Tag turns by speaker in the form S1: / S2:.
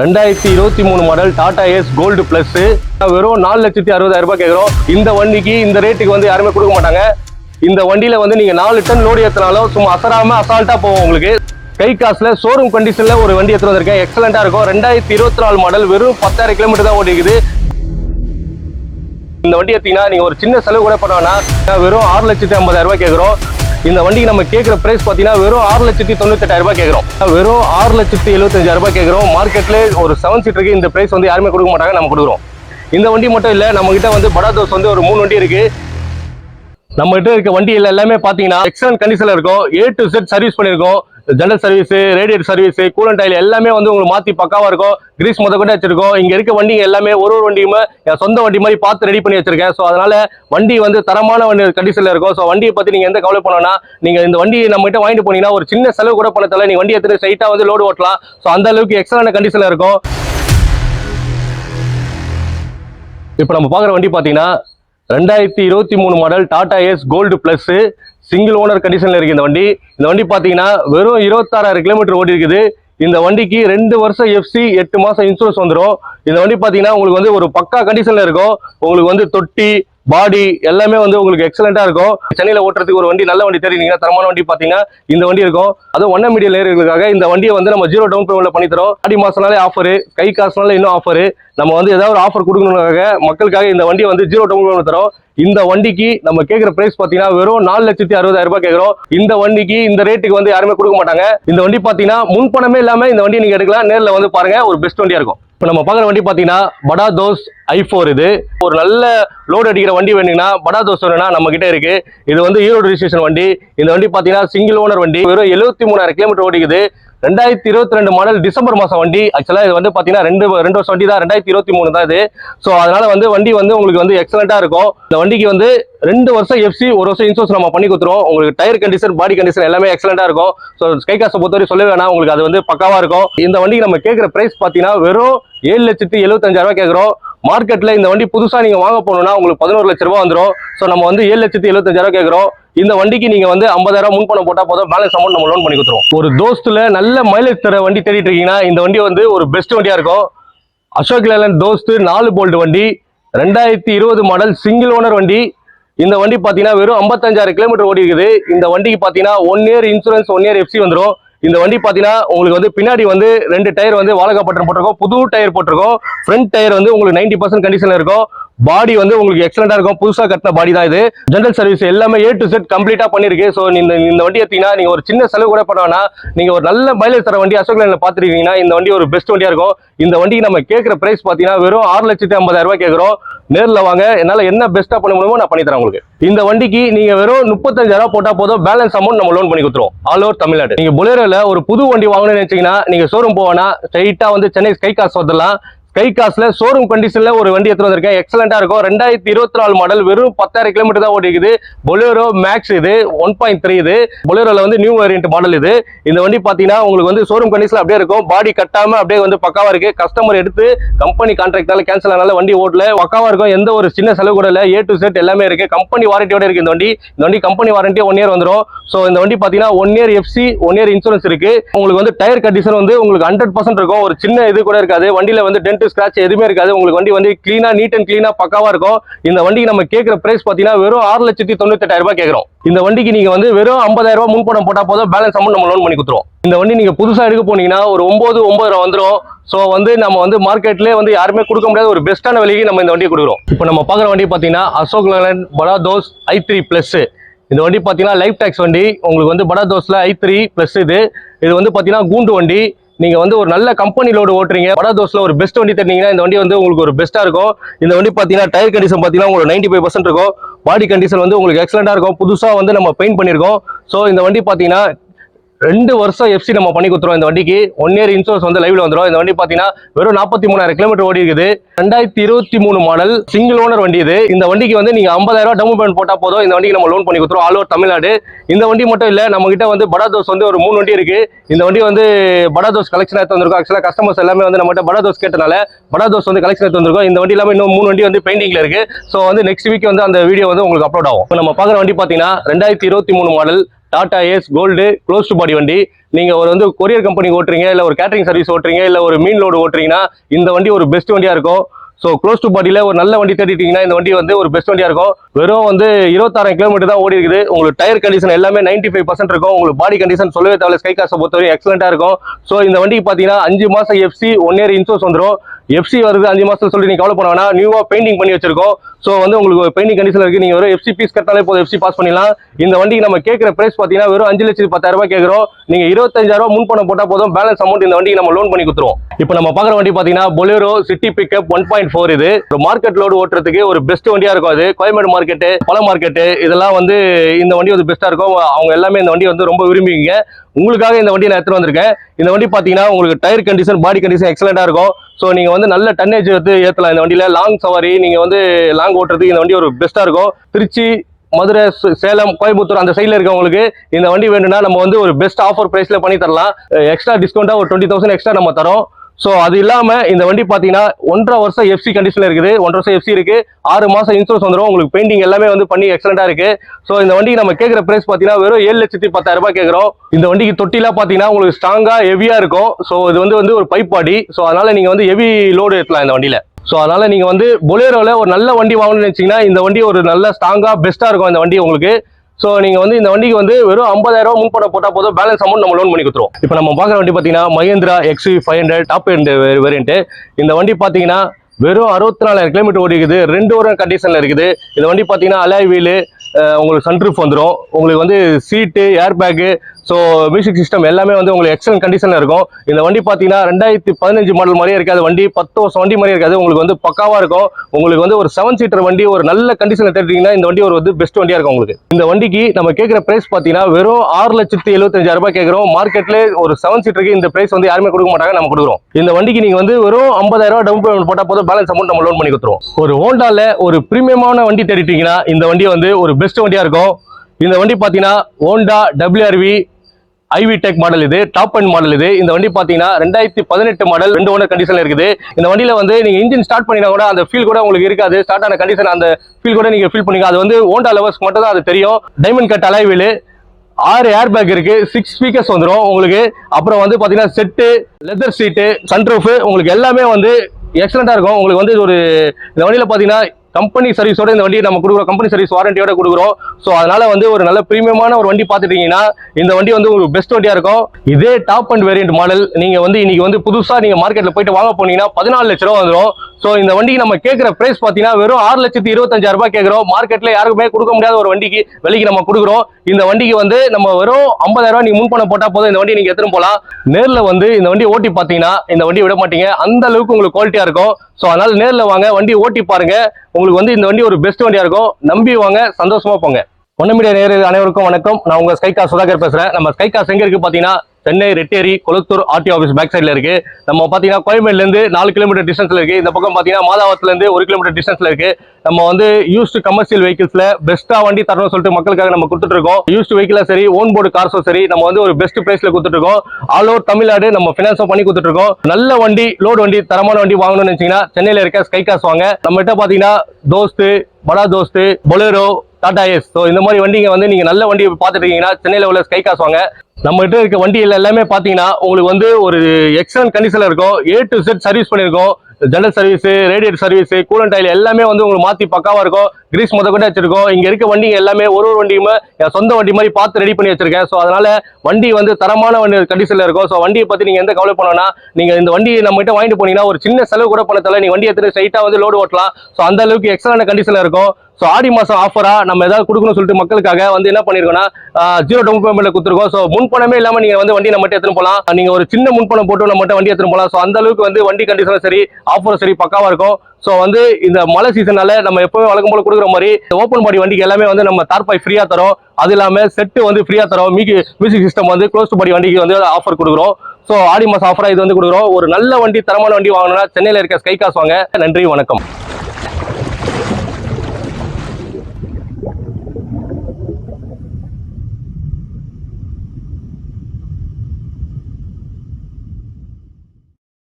S1: ரெண்டாயிரத்தி இருபத்தி மூணு model Tata ace gold plus வெறும் நாலு லட்சத்தி அறுபதாயிரம் ரூபாய் கேட்குறோம் இந்த வண்டிக்கு இந்த ரேட்டுக்கு வந்து யாருமே கொடுக்க மாட்டாங்க. இந்த வண்டியில வந்து நீங்க நாலு டன் லோடு ஏத்தினாலும் சும்மா அசராம அசால்ட்டா போகும் உங்களுக்கு. கை காசுல ஷோரூம் கண்டிஷன்ல ஒரு வண்டி எடுத்து வந்திருக்கேன். எக்ஸலண்டா இருக்கும். ரெண்டாயிரத்தி இருபத்தி நாலு மாடல் வெறும் பத்தாயிரம் கிலோமீட்டர் தான் ஓடிக்குது இந்த வண்டி எடுத்தீங்கன்னா நீங்க ஒரு சின்ன செலவு கூட பண்ண வேணாம். வெறும் ஆறு லட்சத்தி ஐம்பதாயிரம் ரூபாய் கேட்குறோம் இந்த வண்டிக்கு நம்ம கேட்குற பிரைஸ் பார்த்தீங்கன்னா வெறும் ஆறு லட்சத்தி தொண்ணூத்தெட்டாயிரம் ரூபாய் கேட்குறோம் வெறும் ஆறு லட்சத்தி எழுபத்தஞ்சாயிரம் ரூபாய் கேட்குறோம் மார்க்கெட்ல ஒரு செவன் சீட்டருக்கு இந்த பிரைஸ் வந்து யாருமே கொடுக்க மாட்டாங்க நம்ம கொடுக்குறோம். இந்த வண்டி மட்டும் இல்லை நம்ம கிட்ட வந்து படா தோஸ் வந்து ஒரு மூணு வண்டி இருக்கு. நம்ம கிட்ட இருக்க வண்டியில் எல்லாமே பார்த்தீங்கன்னா எக்ஸலன்ட் கண்டிஷன்ல இருக்கும். ஏ டு செட் சர்வீஸ் பண்ணியிருக்கோம் general service radiator service coolant oil எல்லாமே வந்து உங்களுக்கு மாற்றி பக்காவாக இருக்கும். கிரீஸ் முத கூட வச்சிருக்கோம். இங்கே இருக்க வண்டிங்க எல்லாமே ஒரு ஒரு வண்டியுமே என் சொந்த வண்டி மாதிரி பார்த்து ரெடி பண்ணி வச்சிருக்கேன். ஸோ அதனால வண்டி வந்து தரமான வண்டி கண்டிஷனில் இருக்கும். ஸோ வண்டியை பற்றி நீங்கள் எந்த கவலை பண்ணனா நீங்கள் இந்த வண்டி நம்ம கிட்ட வாங்கிட்டு போனீங்கன்னா ஒரு சின்ன செலவு கூட பண்ண தேவை நீங்கள் வண்டி எடுத்துட்டு ஸ்ட்ரைட்டாக வந்து லோடு ஓட்டலாம். ஸோ அந்த அளவுக்கு எக்ஸலன்ட் கண்டிஷனில் இருக்கும். இப்போ நம்ம பார்க்குற வண்டி பார்த்தீங்கன்னா ரெண்டாயிரத்தி இருபத்தி மூணு model Tata ace gold plus single owner கண்டிஷனில் இருக்கு இந்த வண்டி. இந்த வண்டி பார்த்தீங்கன்னா வெறும் இருபத்தாறாயிரம் கிலோமீட்டர் ஓடி இருக்குது இந்த வண்டிக்கு ரெண்டு வருஷம் எஃப்சி எட்டு மாதம் இன்சூரன்ஸ் வந்துடும் இந்த வண்டி பார்த்தீங்கன்னா உங்களுக்கு வந்து ஒரு பக்கா கண்டிஷனில் இருக்கும். உங்களுக்கு வந்து தொட்டி பாடி எல்லாமே வந்து உங்களுக்கு எக்ஸலண்டா இருக்கும். சென்னையில ஓட்டுறதுக்கு ஒரு வண்டி நல்ல வண்டி தெரியுங்க தரமான வண்டி பாத்தீங்கன்னா இந்த வண்டி இருக்கும். அதுவும் ஒன்ன மீடியா நேர்களுக்காக இந்த வண்டியை வந்து நம்ம ஜீரோ டவுன் பேமெண்ட்ல பண்ணி தரோம். ஆடி மாசம்னாலே ஆஃபர் கை காசுனால இன்னும் ஆஃபர் நம்ம வந்து ஏதாவது ஒரு ஆஃபர் கொடுக்கணுக்காக மக்களுக்காக இந்த வண்டியை வந்து ஜீரோ டவுன் பேமெண்ட் தரோம். இந்த வண்டிக்கு நம்ம கேட்குற பிரைஸ் பாத்தீங்கன்னா வெறும் நாலு லட்சத்தி அறுபதாயிரம் ரூபாய் கேட்குறோம். இந்த வண்டிக்கு இந்த ரேட்டுக்கு வந்து யாருமே கொடுக்க மாட்டாங்க. இந்த வண்டி பாத்தீங்கன்னா முன்பணமே இல்லாம இந்த வண்டியை நீங்க எடுக்கலாம். நேரில் வந்து பாருங்க ஒரு பெஸ்ட் வண்டியா இருக்கும். இப்போ நம்ம பார்க்குற வண்டி பார்த்தீங்கன்னா படா தோஸ் ஐ ஃபோர் இது. ஒரு நல்ல லோடு அடிக்கிற வண்டி வேணுங்கன்னா படா தோஸ் வேணும்னா நம்ம கிட்ட இருக்கு. இது வந்து ஈரோடு ரிஜிஸ்ட்ரேஷன் வண்டி. இந்த வண்டி பார்த்தீங்கன்னா சிங்கிள் ஓனர் வண்டி. வெறும் எழுபத்தி மூணாயிரம் கிலோமீட்டர் ஓடிக்குது. ரெண்டாயிரத்தி இருபத்தி ரெண்டு மாடல் டிசம்பர் மாசம் வண்டி. ஆக்சுவலாக இது வந்து பார்த்தீங்கன்னா ரெண்டு ரெண்டு வருஷம் வண்டி தான் ரெண்டாயிரத்தி இருபத்தி மூணு தான் இது. ஸோ அதனால வந்து வண்டி வந்து உங்களுக்கு வந்து எக்ஸலண்டா இருக்கும். இந்த வண்டிக்கு வந்து ரெண்டு வருஷம் எஃப்சி ஒரு வருஷம் இன்சூரன்ஸ் நம்ம பண்ணி கொடுத்துருவோம். உங்களுக்கு டயர் கண்டிஷன் பாடி கண்டிஷன் எல்லாமே எக்ஸலண்டா இருக்கும். ஸோ ஸ்கை காசை பொறுத்தவரை சொல்ல வேணாம். உங்களுக்கு அது வந்து பக்காவாக இருக்கும். இந்த வண்டிக்கு நம்ம கேட்குற ப்ரைஸ் பார்த்தீங்கன்னா வெறும் ஏழு லட்சத்தி எழுபத்தஞ்சாயிரம் கேட்குறோம். மார்க்கெட்டில் இந்த வண்டி புதுசாக நீங்கள் வாங்க போகணுன்னா உங்களுக்கு பதினோரு லட்ச ரூபா வந்துடும் ஸோ நம்ம வந்து ஏழு லட்சத்தி எழுபத்தஞ்சாயிரம் கேட்குறோம். இந்த வண்டிக்கு நீங்க வந்து ஐம்பதாயிரம் முன் பணம் போட்டா போதும் பேலன்ஸ் அமௌண்ட் நம்ம லோன் பண்ணி கொடுத்துருவோம். ஒரு தோஸ்துல நல்ல மைலேஜ் தர வண்டி தேடிட்டு இருக்கீங்கன்னா இந்த வண்டி வந்து ஒரு பெஸ்ட் வண்டியா இருக்கும். அசோக் லேலன் தோஸ்து நாலு போல்ட் வண்டி ரெண்டாயிரத்தி இருபது மாடல் சிங்கிள் ஓனர் வண்டி. இந்த வண்டி பார்த்தீங்கன்னா வெறும் ஐம்பத்தஞ்சாயிரம் கிலோமீட்டர் ஓடி இருக்குது. இந்த வண்டிக்கு பார்த்தீங்கன்னா one year insurance one year FC வந்துடும் இந்த வண்டி பார்த்தீங்கன்னா உங்களுக்கு வந்து பின்னாடி வந்து ரெண்டு டயர் வந்து வாழகா பட்டன் போட்டிருக்கோம். புது டயர் போட்டிருக்கோம். ஃப்ரண்ட் டயர் வந்து உங்களுக்கு நைன்டி பர்சன்ட் கண்டிஷனில் இருக்கும். பாடி வந்து உங்களுக்கு எக்ஸலண்டா இருக்கும். புதுசா கட்டின பாடி தான் இது. ஜென்ரல் சர்வீஸ் எல்லாமே ஏ டு செட் கம்ப்ளீட்டா பண்ணிருக்கு. ஸோ இந்த இந்த வண்டி எடுத்தீங்கன்னா நீங்க ஒரு சின்ன செலவு கூட பண்ணா நீங்க ஒரு நல்ல மைலேஜ் தர வண்டி அசோக் லைன்ல பாத்துருக்கீங்கன்னா இந்த வண்டி ஒரு பெஸ்ட் வண்டியா இருக்கும். இந்த வண்டிக்கு நம்ம கேட்குற பிரைஸ் பாத்தீங்கன்னா வெறும் ஆறு லட்சத்தி ஐம்பதாயிரம் ரூபாய் கேட்குறோம். நேரில் வாங்க. என்னால் என்ன பெஸ்ட்டாக பண்ண முடியுமோ நான் பண்ணித்தரேன் உங்களுக்கு. இந்த வண்டிக்கு நீங்கள் வெறும் முப்பத்தஞ்சாயிரம் போட்டால் போதும். பேலன்ஸ் அமௌண்ட் நம்ம லோன் பண்ணி கொடுத்துருவோம். All over Tamil Nadu. நீங்கள் புலேரோவில் ஒரு புது வண்டி வாங்கணும்னு நினைச்சீங்கன்னா நீங்கள் ஷோரூம் போவேனா ஸ்ட்ரைட்டாக வந்து சென்னை ஸ்கை காசு வந்துடலாம். கை காசுல ஷோரூம் கண்டிஷன்ல ஒரு வண்டி எடுத்து வந்திருக்கேன். எக்ஸலண்டா இருக்கும். ரெண்டாயிரத்தி இருபத்தி நாலு மாடல் வெறும் பத்தாயிரம் கிலோமீட்டர் தான் ஓடிக்குது. பொலேரோ மேக்ஸ் இது ஒன் பாயிண்ட் த்ரீ இது. பொலேரோல வந்து நியூ வேரியன்ட் மாடல் இது. இந்த வண்டி பாத்தீங்கன்னா உங்களுக்கு வந்து ஷோரூம் கண்டிஷன்ல அப்படியே இருக்கும். பாடி கட்டாம அப்படியே வந்து பக்காவா இருக்கு. கஸ்டமர் எடுத்து கம்பெனி கான்ட்ராக்டால கேன்சல் ஆனால வண்டி ஓட்டல. பக்காவா இருக்கும். எந்த ஒரு சின்ன செலவு கூட இல்ல. ஏ டு செட் எல்லாமே இருக்கு. கம்பெனி வாரண்டியோட இருக்கு இந்த வண்டி. இந்த வண்டி கம்பெனி வாரண்டி ஒன் இயர் வந்துடும் ஸோ இந்த வண்டி பாத்தீங்கன்னா one year FC one year insurance இருக்கு. உங்களுக்கு வந்து டயர் கண்டிஷன் வந்து உங்களுக்கு ஹண்ட்ரட் பர்சன்ட் இருக்கும். ஒரு சின்ன இது கூட இருக்காது. வண்டியில வந்து டென்ட் ஸ்கிராச் எதுவுமே இருக்காது. உங்களுக்கு வண்டி வந்து கிளீனா நீட் அண்ட் கிளீனா பக்காவா இருக்கும். இந்த வண்டிக்கு நம்ம கேட்குற பிரைஸ் பாத்தீங்கன்னா வெறும் ஆறு லட்சத்தி தொண்ணூத்தெட்டாயிரம் ரூபாய் கேட்குறோம். இந்த வண்டிக்கு நீங்க வந்து வெறும் ஐம்பதாயிரம் ரூபாய் முன்பணம் போட்டா போதும் பேலன்ஸ் அமௌண்ட் நம்ம லோன் பண்ணி கொடுத்துருவோம். இந்த வண்டி நீங்க புதுசா எடுக்க போனீங்கன்னா ஒரு ஒன்பது ஒன்பது ரூபா வந்துடும் ஸோ வந்து நம்ம வந்து மார்க்கெட்லேயே வந்து யாருமே கொடுக்க முடியாத ஒரு பெஸ்ட்டான விலைக்கு நம்ம இந்த வண்டியை கொடுக்குறோம். இப்போ நம்ம பார்க்குற வண்டி பார்த்தீங்கன்னா Ashok Leyland Bada Dost I three plus இந்த வண்டி பார்த்தீங்கன்னா லைஃப் டேக்ஸ் வண்டி. உங்களுக்கு வந்து படா ஐ த்ரீ ப்ளஸ் இது. இது வந்து பார்த்தீங்கன்னா கூண்டு வண்டி. நீங்க வந்து ஒரு நல்ல கம்பெனி லோடு ஓட்டுறீங்க. வட தோசில் ஒரு பெஸ்ட் வண்டி தருனீங்கன்னா இந்த வண்டி வந்து உங்களுக்கு ஒரு பெஸ்ட்டாக இருக்கும். இந்த வண்டி பார்த்தீங்கன்னா டயர் கண்டிஷன் பார்த்தீங்கன்னா உங்களுக்கு நைன்டி ஃபைவ் பர்சன்ட் இருக்கும். பாடி கண்டிஷன் வந்து உங்களுக்கு எக்ஸலண்டா இருக்கும். புதுசாக வந்து நம்ம பெயிண்ட் பண்ணியிருக்கோம் ஸோ இந்த வண்டி பார்த்தீங்கன்னா ரெண்டு வருஷம் எஃப்சி நம்ம பண்ணி கொடுத்துருவோம் இந்த வண்டிக்கு. ஒன் இயர் இன்சூரன்ஸ் வந்து லைவ்ல வந்துடும் இந்த வண்டி பார்த்தீங்கன்னா வெறும் நாற்பத்தி மூணாயிரம் கிலோமீட்டர் ஓடி இருக்குது. ரெண்டாயிரத்தி இருபத்தி மூணு மாடல் சிங்கிள் ஓனர் வண்டி இது. இந்த வண்டிக்கு வந்து நீங்க ஐம்பதாயிரம் டவுன் பேமெண்ட் போட்டா போதும். இந்த வண்டிக்கு நம்ம லோன் பண்ணி கொடுத்துருவோம் ஆல் ஓவர் தமிழ்நாடு. இந்த வண்டி மட்டும் இல்ல நம்ம கிட்ட வந்து படாதோஸ் வந்து ஒரு மூணு வண்டி இருக்கு. இந்த வண்டி வந்து படாதோஸ் கலெக்ஷன் எடுத்து வந்திருக்கோம். ஆக்சுவலா கஸ்டமர்ஸ் எல்லாமே வந்து நம்மகிட்ட படாதோஸ் கேட்டனால படாதோஸ் வந்து கலெக்ஷன் எடுத்து வந்திருக்கோம். இந்த வண்டி இல்லாம இன்னும் மூணு வண்டி வந்து பெயிண்டிங்ல இருக்கு. ஸோ வந்து நெக்ஸ்ட் வீக் வந்து அந்த வீடியோ வந்து உங்களுக்கு அப்லோட் ஆகும். நம்ம பார்க்குற வண்டி பார்த்தீங்கன்னா ரெண்டாயிரத்தி இருபத்தி மூணு model Tata ace gold close to body வண்டி. நீங்க ஒரு வந்து கொரியர் கம்பெனி ஓட்டுறீங்க இல்ல ஒரு கேட்டரிங் சர்வீஸ் ஓட்டுறீங்க இல்ல ஒரு மீன் லோடு ஓட்டுறீங்கன்னா இந்த வண்டி ஒரு பெஸ்ட் வண்டியா இருக்கும். ஸோ க்ளோஸ் டு பாடியில் ஒரு நல்ல வண்டி தேடிட்டீங்கன்னா இந்த வண்டி வந்து ஒரு பெஸ்ட் வண்டியாக இருக்கும். வெறும் வந்து இருபத்தாறு கிலோமீட்டர் தான் ஓடி இருக்குது. உங்களுக்கு டயர் கண்டிஷன் எல்லாமே 95% ஃபைவ் பர்சன்ட் இருக்கும். உங்களுக்கு பாடி கண்டிஷன் சொல்லவே தேவையில்ல. ஸ்கை காசை பொறுத்தவரை எக்ஸலண்ட்டாக இருக்கும். ஸோ இந்த வண்டிக்கு பார்த்தீங்கன்னா அஞ்சு மாதம் எஃப்சி ஒன் இயர் இன்சூரன்ஸ் வந்துடும் எஃப்சி வருது அஞ்சு மாசத்துல சொல்லி நீங்க கவலை பண்ண வேணாம் நியூவா பெயிண்டிங் பண்ணி வச்சிருக்கோம். ஸோ வந்து உங்களுக்கு பெயிண்டிங் கண்டிஷன் இருக்கு. நீங்க வெறும் எஃப்சி பீஸ் கட்டாலே போதும். எஃப்சி பாஸ் பண்ணிடலாம். இந்த வண்டிக்கு நம்ம கேட்குற பிரைஸ் பார்த்தீங்கன்னா வெறும் அஞ்சு லட்சம் பத்தாயிரம் ரூபாய் கேட்குறோம். நீங்க இருபத்தஞ்சாயிரம் ரூபாய் முன் பணம் போட்டா போதும். பேலன்ஸ் அமௌண்ட் இந்த வண்டிக்கு நம்ம லோன் பண்ணி கொடுத்துருவோம். இப்போ நம்ம பார்க்குற வண்டி பார்த்தீங்கன்னா Bolero city pickup one point four இது. ஒரு மார்க்கெட் லோடு ஓட்டுறதுக்கு ஒரு பெஸ்ட் வண்டியா இருக்கும் அது. கோயம்பேடு மார்க்கெட்டு பல மார்க்கெட்டு இதெல்லாம் வந்து இந்த வண்டி வந்து பெஸ்ட்டாக இருக்கும். அவங்க எல்லாமே இந்த வண்டி வந்து ரொம்ப விரும்பிங்க உங்களுக்காக இந்த வண்டியை நான் எடுத்து வந்திருக்கேன். இந்த வண்டி பார்த்தீங்கன்னா உங்களுக்கு டயர் கண்டிஷன் பாடி கண்டிஷன் எக்ஸலண்டா இருக்கும். ஸோ நீங்கள் வந்து நல்ல டன்னேஜ் எடுத்து ஏற்றலாம் இந்த வண்டியில். லாங் சவாரி நீங்கள் வந்து லாங் ஓட்டுறதுக்கு இந்த வண்டி ஒரு பெஸ்ட்டாக இருக்கும். திருச்சி மதுரை சேலம் கோயம்புத்தூர் அந்த சைடில் இருக்கவங்களுக்கு இந்த வண்டி வேணும்னா நம்ம வந்து ஒரு பெஸ்ட் ஆஃபர் ப்ரைஸில் பண்ணி தரலாம். எக்ஸ்ட்ரா டிஸ்கவுண்ட்டாக ஒரு டுவெண்ட்டி தௌசண்ட் எக்ஸ்ட்ரா நம்ம தரோம். ஸோ அது இல்லாமல் இந்த வண்டி பார்த்தீங்கன்னா ஒன்றரை வருஷம் எஃப்சி கண்டிஷனில் இருக்குது. ஒன்றரை வருஷம் எஃப்சி இருக்குது ஆறு மாதம் இன்சூரன்ஸ் வந்துடும் உங்களுக்கு பெயிண்டிங் எல்லாமே வந்து பண்ணி எக்ஸலண்ட்டாக இருக்குது ஸோ இந்த வண்டிக்கு நம்ம கேட்குற ப்ரைஸ் பார்த்தீங்கன்னா வெறும் ஏழு லட்சத்தி பத்தாயிரம் ரூபாய் கேட்குறோம் இந்த வண்டிக்கு தொட்டிலாம் பார்த்தீங்கன்னா உங்களுக்கு ஸ்ட்ராங்காக ஹெவியாக இருக்கும். ஸோ இது வந்து வந்து ஒரு பைப் பாடி ஸோ அதனால் நீங்கள் வந்து ஹெவி லோடு ஏற்றலாம் இந்த வண்டியில். ஸோ அதனால் நீங்கள் வந்து பொலேரோவில் ஒரு நல்ல வண்டி வாங்கணும்னு நினைச்சீங்கன்னா இந்த வண்டி ஒரு நல்ல ஸ்ட்ராங்காக பெஸ்ட்டாக இருக்கும் இந்த வண்டி உங்களுக்கு. ஸோ நீங்கள் வந்து இந்த வண்டிக்கு வந்து வெறும் ஐம்பதாயிரம் முன்பணம் போட்டால் போதும். பேலன்ஸ் அமௌண்ட் நம்ம லோன் பண்ணி கொடுத்துருவோம். இப்போ நம்ம பார்க்குற வண்டி பார்த்தீங்கன்னா Mahindra XV five hundred top end variant இந்த வண்டி பார்த்தீங்கன்னா வெறும் அறுபத்தி நாலாயிரம் கிலோமீட்டர் ஓடி இருக்குது ரெண்டு வாரம் கண்டிஷனில் இருக்குது. இந்த வண்டி பார்த்தீங்கன்னா அலாய் வீலு உங்களுக்கு சன்ரூஃப் வந்துடும் உங்களுக்கு வந்து seat air bag so music system எல்லாமே வந்து உங்களுக்கு எக்ஸலன்ட் கண்டிஷனில் இருக்கும். இந்த வண்டி பார்த்தீங்கன்னா ரெண்டாயிரத்தி பதினஞ்சு மாடல் மாதிரியே இருக்காது. வண்டி பத்து வருஷம் வண்டி மாதிரியே இருக்காது. உங்களுக்கு வந்து பக்காவாக இருக்கும். உங்களுக்கு வந்து ஒரு செவன் சீட்டர் வண்டி ஒரு நல்ல கண்டிஷனில் தேடிட்டீங்கன்னா இந்த வண்டி ஒரு வந்து பெஸ்ட் வண்டியாக இருக்கும் உங்களுக்கு. இந்த வண்டிக்கு நம்ம கேட்குற ப்ரைஸ் பார்த்தீங்கன்னா வெறும் ஆறு லட்சத்தி எழுபத்தஞ்சாயிரம் ரூபாய் கேட்குறோம் மார்க்கெட்டில் ஒரு செவன் சீட்டருக்கு இந்த ப்ரைஸ் வந்து யாருமே கொடுக்க மாட்டாங்க. நம்ம கொடுக்குறோம். இந்த வண்டிக்கு நீங்கள் வந்து வெறும் ஐம்பதாயிரம் டவுன் பேமெண்ட் போட்டால் போதும். பேலன்ஸ் அமௌண்ட் நம்ம லோன் பண்ணி கொடுத்துருவோம். ஒரு ஹோண்டாவில் ஒரு பிரீமியமான வண்டி தேடிட்டீங்கன்னா இந்த வண்டி வந்து ஒரு பெஸ்ட் வண்டியாக இருக்கும். இந்த வண்டி பார்த்தீங்கன்னா Honda WRV IV tech model இது டாப் அண்ட் மாடல் இது. இந்த வண்டி பார்த்தீங்கன்னா ரெண்டாயிரத்தி பதினெட்டு மாடல் ரெண்டு ஓனர் கண்டிஷன்ல இருக்குது. இந்த வண்டியில் வந்து நீங்கள் இன்ஜின் ஸ்டார்ட் பண்ணினா கூட அந்த ஃபீல் கூட உங்களுக்கு இருக்காது. ஸ்டார்ட் ஆன கண்டிஷன் அந்த ஃபீல் கூட நீங்கள் ஃபீல் பண்ணிக்க அது வந்து ஹோண்டா லவர்ஸ்க்கு மட்டும் தான் அது தெரியும். டைமண்ட் கட் அலைவில் ஆறு ஏர் பேக் இருக்கு சிக்ஸ் ஸ்பீக்கர்ஸ் வந்துடும் உங்களுக்கு. அப்புறம் வந்து பார்த்தீங்கன்னா செட்டு லெதர் சீட்டு சன்ரூஃப் உங்களுக்கு எல்லாமே வந்து எக்ஸலண்ட்டாக இருக்கும். உங்களுக்கு வந்து ஒரு இந்த வண்டியில் பார்த்தீங்கன்னா கம்பெனி சர்வீஸோட இந்த வண்டியை நம்ம கொடுக்குறோம். கம்பெனி சர்வீஸ் வாரண்டியோட கொடுக்குறோம். ஸோ அதனால வந்து ஒரு நல்ல பிரீமியமான ஒரு வண்டி பார்த்துட்டீங்கன்னா இந்த வண்டி வந்து ஒரு பெஸ்ட் வண்டியா இருக்கும். இதே டாப் அண்ட் வேரியன்ட் மாடல் நீங்க வந்து இன்னைக்கு வந்து புதுசா நீங்க மார்க்கெட்ல போயிட்டு வாங்க போனீங்கன்னா பதினாலு லட்ச ரூபா வந்துடும் ஸோ இந்த வண்டிக்கு நம்ம கேட்குற பிரைஸ் பார்த்தீங்கன்னா வெறும் ஆறு லட்சத்தி இருபத்தஞ்சாயிரம் ரூபாய் கேட்குறோம். மார்க்கெட்டில் யாருக்குமே கொடுக்க முடியாத ஒரு வண்டிக்கு விலைக்கு நம்ம கொடுக்குறோம். இந்த வண்டிக்கு வந்து நம்ம வெறும் 50000 ரூபாய் முன் பணம் போட்டால் போதும். இந்த வண்டி நீங்கள் எடுத்துகிட்டு போகலாம் நேரில் வந்து இந்த வண்டி ஓட்டி பார்த்தீங்கன்னா இந்த வண்டி விட மாட்டீங்க. அந்த அளவுக்கு உங்களுக்கு குவாலிட்டியாக இருக்கும். ஸோ அதனால் நேரில் வாங்க. வண்டி ஓட்டி பாருங்கள் உங்களுக்கு வந்து இந்த வண்டி ஒரு பெஸ்ட் வண்டியா இருக்கும். நம்பி வாங்க சந்தோஷமா போங்க. ஒன்ன மீடியா நேரில் அனைவருக்கும் வணக்கம். நான் உங்க ஸ்கைகா சுதாகர் பேசுறேன். நம்ம ஸ்கைகாஸ் எங்க இருக்கு பாத்தீங்கன்னா Chennai Retteri Kolathur RT office back சைடில் இருக்கு. நம்ம பார்த்தீங்கன்னா கோயம்பேடுல நாலு கிலோமீட்டர் டிஸ்டன்ஸில் இருக்கு. இந்த பக்கம் பார்த்தீங்கன்னா மாதாவத்துலேருந்து ஒரு கிலோமீட்டர் டிஸ்டன்ஸில் இருக்கு. நம்ம வந்து யூஸ்டு கமர்ஷியல் வெஹிக்கிள்ஸில் பெஸ்ட்டாக வண்டி தரணும்னு சொல்லிட்டு மக்களுக்காக நம்ம கொடுத்துட்ருக்கோம் யூஸ்டு வெஹிக்கிளாக சரி ஓன் போர்டு கார்ஸும் சரி நம்ம வந்து ஒரு பெஸ்ட் ப்ரைஸில் கொடுத்துட்ருக்கோம் ஆல் ஓவர் தமிழ்நாடு நம்ம ஃபினான்ஸும் பண்ணி கொடுத்துட்ருக்கோம் நல்ல வண்டி லோடு வண்டி தரமான வண்டி வாங்கணும்னு நினைச்சீங்கன்னா சென்னையில் இருக்க ஸ்கை காஸ் வாங்க. நம்மகிட்ட பார்த்தீங்கன்னா Dost Bada Dost Bolero Tata Ace so இந்த மாதிரி வண்டிங்க வந்து நீங்கள் நல்ல வண்டி பார்த்துட்டு இருக்கீங்கன்னா சென்னையில் உள்ள ஸ்கை காசு வாங்க. நம்மகிட்ட இருக்க வண்டியில் எல்லாமே பார்த்தீங்கன்னா உங்களுக்கு வந்து ஒரு எக்ஸலன்ட் கண்டிஷனில் இருக்கும். ஏ டு செட் சர்வீஸ் பண்ணியிருக்கோம் general service radiator service coolant oil எல்லாமே வந்து உங்களுக்கு மாற்றி பக்காவாக இருக்கும். கிரீஸ் முத கூட வச்சிருக்கோம். இங்கே இருக்க வண்டிங்க எல்லாமே ஒரு ஒரு வண்டியுமே என் சொந்த வண்டி மாதிரி பார்த்து ரெடி பண்ணி வச்சிருக்கேன். ஸோ அதனால வண்டி வந்து தரமான வண்டி கண்டிஷனில் இருக்கும். ஸோ வண்டியை பற்றி நீங்கள் எந்த கவலை பண்ணனா நீங்கள் இந்த வண்டி நம்ம கிட்ட வாங்கிட்டு போனீங்கன்னா ஒரு சின்ன செலவு கூட பண்ண தேவை வண்டி எடுத்துட்டு ஸ்ட்ரைட்டாக வந்து லோடு ஓட்டலாம். ஸோ அந்த அளவுக்கு எக்ஸலான கண்டிஷனில் இருக்கும். ஸோ ஆடி மாதம் ஆஃபராக நம்ம ஏதாவது கொடுக்கணும்னு சொல்லிட்டு மக்களுக்காக வந்து என்ன பண்ணிருக்கோம்னா ஜீரோ டவுன் பேமெண்ட்ல கொடுத்துருக்கோம். ஸோ முன்பணமே இல்லாமல் நீங்கள் வந்து வண்டி நம்ம எடுத்துன்னு போகலாம் நீங்கள் ஒரு சின்ன முன்பணம் போட்டு நம்ம வண்டி எடுத்துன்னு போகலாம் ஸோ அந்த அளவுக்கு வந்து வண்டி கண்டிஷனும் சரி ஆஃபரும் சரி பக்காவாக இருக்கும். ஸோ வந்து இந்த மழை சீசனால நம்ம எப்பவுமே வழக்கம் போல கொடுக்குற மாதிரி ஓப்பன் பாடி வண்டிக்கு எல்லாமே வந்து நம்ம தார்பாய் ஃப்ரீயா தரோம். அது இல்லாம செட்டு வந்து ஃப்ரீயா தரோம். மீக்கு மியூசிக் சிஸ்டம் வந்து க்ளோஸ் பாடி வண்டிக்கு வந்து ஆஃபர் கொடுக்குறோம். ஸோ ஆடி மாசம் ஆஃபரா இது வந்து கொடுக்குறோம். ஒரு நல்ல வண்டி தரமான வண்டி வாங்கணும்னா சென்னையில் இருக்க ஸ்கை காசு வாங்க. நன்றி வணக்கம்.